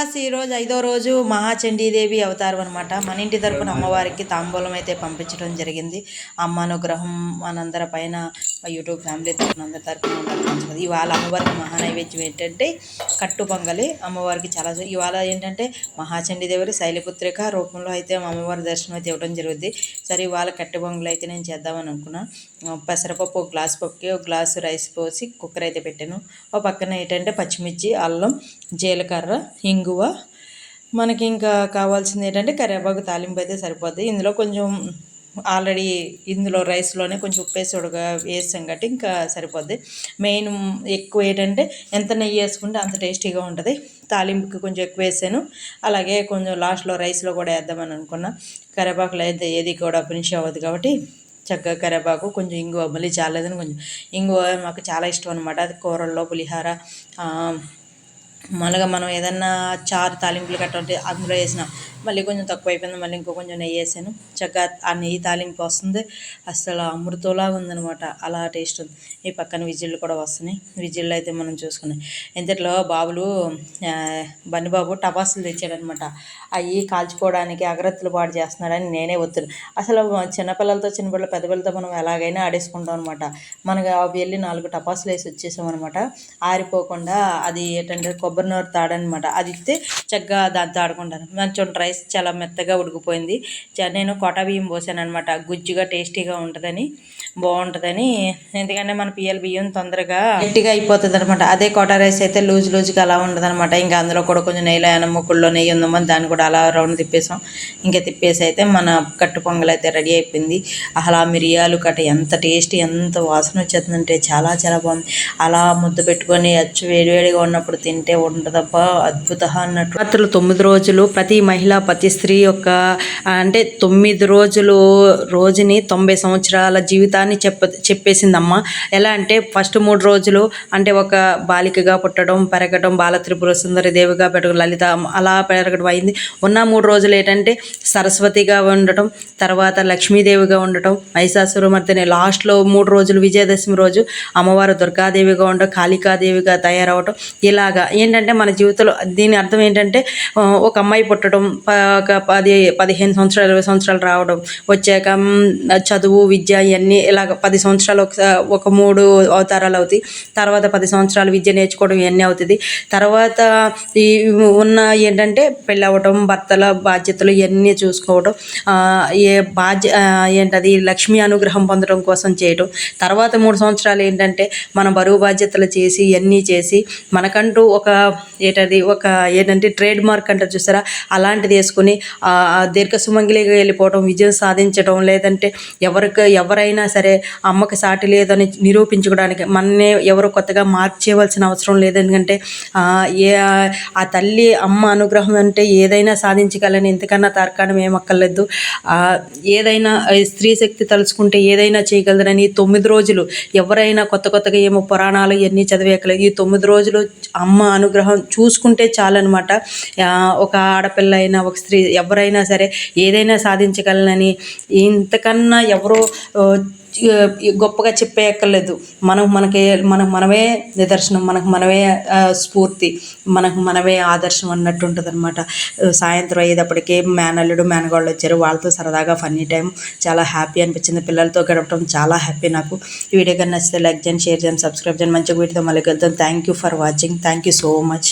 అమావాస్య ఈరోజు ఐదో రోజు మహాచండీదేవి అవతారం అనమాట మన ఇంటి తరపున అమ్మవారికి తాంబూలం అయితే పంపించడం జరిగింది. అమ్మ అనుగ్రహం మనందరి పైన మా యూట్యూబ్ ఫ్యామిలీ తరఫున అందరి తరఫున ఉండాలి ఇవాళ అమ్మవారికి మహానైవేద్యం ఏంటంటే కట్టు పొంగలి. అమ్మవారికి చాలా ఇవాళ ఏంటంటే మహాచండీదేవి శైలిపుత్రిక రూపంలో అయితే అమ్మవారి దర్శనం అయితే ఇవ్వడం జరుగుద్ది సరే ఇవాళ కట్టు పొంగలి అయితే నేను చేద్దామని అనుకున్నా. పెసరపప్పు ఒక గ్లాస్ పప్పుకి ఒక గ్లాసు రైస్ పోసి కుక్కర్ అయితే పెట్టాను. ఒక పక్కన ఏంటంటే పచ్చిమిర్చి అల్లం జీలకర్ర ఇంగువ. మనకి ఇంకా కావాల్సింది ఏంటంటే కరివేపాకు తాలింపు అయితే సరిపోద్ది. ఇందులో కొంచెం ఆల్రెడీ ఇందులో రైస్లోనే కొంచెం ఉప్పు వేసి ఉడక వేసాం కాబట్టి ఇంకా సరిపోద్ది. మెయిన్ ఎక్కువ ఏంటంటే ఎంత నెయ్యి వేసుకుంటే అంత టేస్టీగా ఉంటుంది. తాలింపుకి కొంచెం ఎక్కువ వేసాను. అలాగే కొంచెం లాస్ట్లో రైస్లో కూడా వేద్దామని అనుకున్నా. కరివేపాకులు అయితే ఏది కూడా ఫినిష్ అవ్వదు కాబట్టి చక్కగా కరివేపాకు కొంచెం ఇంగువ మళ్ళీ చాలేదని కొంచెం ఇంగువ మాకు చాలా ఇష్టం అనమాట అది కూరల్లో పులిహార మళ్ళీ మనం ఏదన్నా చారు తాలింపులు గట్రా అందులో వేసిన మళ్ళీ కొంచెం తక్కువ అయిపోయింది మళ్ళీ ఇంకో కొంచెం నెయ్యి వేసాను. చక్కగా ఆ నెయ్యి తాలింపు వస్తుంది. అసలు అమృతంలాగా ఉందనమాట అలా టేస్ట్ ఉంది. ఈ పక్కన విజిల్లు కూడా వస్తున్నాయి. విజిల్లు అయితే మనం చూసుకున్నాం. ఇంతట్లో బాబులు బన్నిబాబు టపాసులు తెచ్చాడనమాట అవి కాల్చుకోవడానికి అగరత్తులు పాడు చేస్తున్నాడని నేనే ఒత్తుడు. అసలు చిన్నపిల్లలతో చిన్నపిల్లలు పెద్ద పిల్లలతో మనం ఎలాగైనా ఆడేసుకుంటాం అనమాట మనకు వెళ్ళి నాలుగు టపాసులు వేసి వచ్చేసాం అనమాట ఆరిపోకుండా అది ఏంటంటే కొబ్బరి నూరు తాడనమాట అది ఇస్తే చక్కగా దాంతో ఆడుకుంటాను మంచి రైస్ చాలా మెత్తగా ఉడికిపోయింది. నేను కోటా బియ్యం పోసాను అనమాట గుజ్జుగా టేస్టీగా ఉంటుందని బాగుంటుందని. ఎందుకంటే మన పిఎల్ బియ్యం తొందరగా గట్టిగా అయిపోతుంది అనమాట అదే కోటా రైస్ అయితే లూజ్ లూజ్గా అలా ఉంటుంది అనమాట ఇంకా అందులో కూడా కొంచెం నెయ్యి ముక్కుల్లో నెయ్యి ఉందమ్మని దాన్ని కూడా అలా రౌండ్ తిప్పేసాం. ఇంకా తిప్పేసి అయితే మన కట్టు పొంగల్ అయితే రెడీ అయిపోయింది. అలా మిరియాలు కట్ట ఎంత టేస్ట్ ఎంత వాసన వచ్చేస్తుందంటే చాలా చాలా బాగుంది. అలా ముద్ద పెట్టుకొని అచ్చు వేడివేడిగా ఉన్నప్పుడు తింటే ఉండదబ్బా అద్భుత అన్నట్టు. రాత్రులు తొమ్మిది రోజులు ప్రతి మహిళ ప్రతి స్త్రీ యొక్క అంటే తొమ్మిది రోజులు రోజుని తొంభై సంవత్సరాల జీవితాన్ని చెప్ప చెప్పేసిందమ్మ. ఎలా అంటే ఫస్ట్ మూడు రోజులు అంటే ఒక బాలికగా పుట్టడం పెరగడం బాల త్రిపుర సుందరి దేవిగా పెట్టడం లలిత అలా పెరగడం అయింది. ఉన్న మూడు రోజులు ఏంటంటే సరస్వతిగా ఉండటం తర్వాత లక్ష్మీదేవిగా ఉండటం మహిషాసురమర్దిని లాస్ట్లో మూడు రోజులు విజయదశమి రోజు అమ్మవారు దుర్గాదేవిగా ఉండటం కాళికాదేవిగా తయారవటం. ఇలాగా ఏంటంటే మన జీవితంలో దీని అర్థం ఏంటంటే ఒక అమ్మాయి పుట్టడం ఒక పది పదిహేను సంవత్సరాలు ఇరవై సంవత్సరాలు రావడం వచ్చాక చదువు విద్య ఇవన్నీ ఇలాగ పది సంవత్సరాలు ఒక ఒక మూడు అవతారాలు అవుతాయి. తర్వాత పది సంవత్సరాలు విద్య నేర్చుకోవడం ఇవన్నీ అవుతుంది. తర్వాత ఈ ఉన్న ఏంటంటే పెళ్ళి అవ్వటం భర్తల బాధ్యతలు ఇవన్నీ చూసుకోవడం ఏ బాధ్య ఏంటది లక్ష్మీ అనుగ్రహం పొందడం కోసం చేయటం. తర్వాత మూడు సంవత్సరాలు ఏంటంటే మన బరువు బాధ్యతలు చేసి ఇవన్నీ చేసి మనకంటూ ఒక ఏంటది ఒక ఏంటంటే ట్రేడ్ మార్క్ అంటారు చూసారా? అలాంటిది చేసుకుని దీర్ఘ సుమంగిలిగా వెళ్ళిపోవడం విజయం సాధించడం లేదంటే ఎవరికి ఎవరైనా సరే అమ్మకి సాటి లేదని నిరూపించుకోవడానికి మననే ఎవరు కొత్తగా మార్చేయవలసిన అవసరం లేదు. ఎందుకంటే ఏ ఆ తల్లి అమ్మ అనుగ్రహం అంటే ఏదైనా సాధించగలని ఎంతకన్నా తర్కాణం ఏమక్కర్లేదు ఏదైనా స్త్రీ శక్తి తలుచుకుంటే ఏదైనా చేయగలదని తొమ్మిది రోజులు ఎవరైనా కొత్త కొత్తగా ఏమో పురాణాలు ఇవన్నీ చదివేయకలేదు ఈ తొమ్మిది రోజులు అమ్మ అనుగ్రహం చూసుకుంటే చాలన్నమాట. ఒక ఆడపిల్ల అయినా ఒక స్త్రీ ఎవరైనా సరే ఏదైనా సాధించగలనని ఇంతకన్నా ఎవరో గొప్పగా చెప్పేయక్కర్లేదు. మనం మనకి మనకు మనమే నిదర్శనం మనకు మనమే స్ఫూర్తి మనకు మనమే ఆదర్శం అన్నట్టు ఉంటుంది అనమాట సాయంత్రం అయ్యేటప్పటికే మేనల్లుడు మేనగాళ్ళు వచ్చారు. వాళ్ళతో సరదాగా ఫన్నీ టైం. చాలా హ్యాపీ అనిపించింది. పిల్లలతో గడపడం చాలా హ్యాపీ నాకు. ఈ వీడియో కానీ నచ్చితే లైక్ చేయండి షేర్ చేయండి సబ్స్క్రైబ్ చేయండి. మంచిగా వీటితో మళ్ళీ వెళ్తాం thank you for watching. Thank you so much.